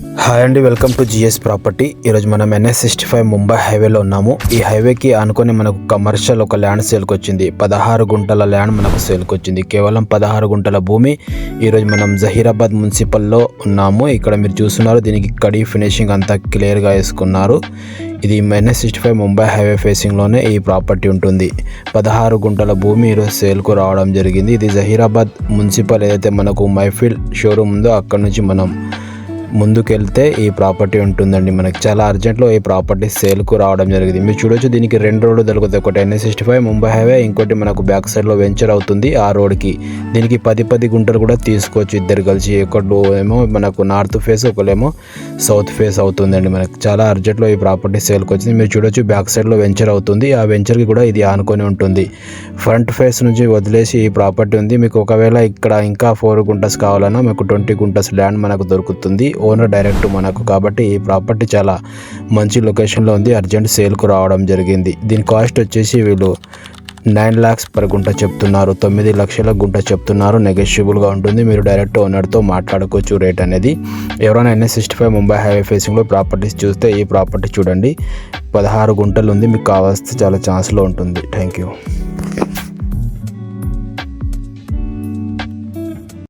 Hi అండి welcome to GS property. ఈరోజు మనం ఎన్ఎస్ సిక్స్టీ ఫైవ్ ముంబై హైవేలో ఉన్నాము. ఈ హైవేకి ఆనుకొని మనకు కమర్షియల్ ఒక ల్యాండ్ సేల్కి వచ్చింది పదహారు గుంటల ల్యాండ్ మనకు సేల్కి వచ్చింది కేవలం పదహారు గుంటల భూమి. ఈరోజు మనం జహీరాబాద్ మున్సిపల్లో ఉన్నాము. ఇక్కడ మీరు చూస్తున్నారు దీనికి కడి ఫినిషింగ్ అంతా క్లియర్గా వేసుకున్నారు. ఇది NS sixty five Mumbai highway ఫేసింగ్లోనే ఈ ప్రాపర్టీ ఉంటుంది. పదహారు గుంటల భూమి ఈరోజు సేల్కు రావడం జరిగింది. ఇది జహీరాబాద్ మున్సిపల్ ఏదైతే మనకు మైఫిల్ షోరూమ్ ఉందో అక్కడ నుంచి మనం ముందుకెళ్తే ఈ ప్రాపర్టీ ఉంటుందండి. మనకి చాలా అర్జెంట్లో ఈ ప్రాపర్టీ సేల్కు రావడం జరిగింది. మీరు చూడొచ్చు దీనికి రెండు రోడ్లు దొరుకుతాయి ఒకటి NS sixty five Mumbai highway ఇంకోటి మనకు బ్యాక్ సైడ్లో వెంచర్ అవుతుంది ఆ రోడ్కి. దీనికి పది పది గుంటలు కూడా తీసుకోవచ్చు ఇద్దరు కలిసి. ఒకళ్ళు ఏమో మనకు నార్త్ ఫేస్ ఒకళ్ళేమో సౌత్ ఫేస్ అవుతుందండి. మనకి చాలా అర్జెంట్లో ఈ ప్రాపర్టీ సేల్కి వచ్చింది. మీరు చూడొచ్చు బ్యాక్ సైడ్లో వెంచర్ అవుతుంది. ఆ వెంచర్కి కూడా ఇది ఆనుకొని ఉంటుంది. ఫ్రంట్ ఫేస్ నుంచి వదిలేసి ఈ ప్రాపర్టీ ఉంది. మీకు ఒకవేళ ఇక్కడ ఇంకా ఫోర్ గుంటస్ కావాలన్నా మీకు ట్వంటీ గుంటస్ ల్యాండ్ మనకు దొరుకుతుంది. ఓనర్ డైరెక్ట్ మనకు కాబట్టి ఈ ప్రాపర్టీ చాలా మంచి లొకేషన్లో ఉంది. అర్జెంట్ సేల్కు రావడం జరిగింది. దీని కాస్ట్ వచ్చేసి వీళ్ళు నైన్ ల్యాక్స్ పర్ గుంట చెప్తున్నారు. తొమ్మిది లక్షల గుంట చెప్తున్నారు. నెగోషియబుల్గా ఉంటుంది. మీరు డైరెక్ట్ ఓనర్తో మాట్లాడుకోవచ్చు రేట్ అనేది. ఎవరైనా NS sixty five Mumbai highway ఫేసింగ్లో ప్రాపర్టీస్ చూస్తే ఈ ప్రాపర్టీ చూడండి. పదహారు గుంటలు ఉంది మీకు కావాల్సి చాలా ఛాన్స్లో ఉంటుంది. Thank you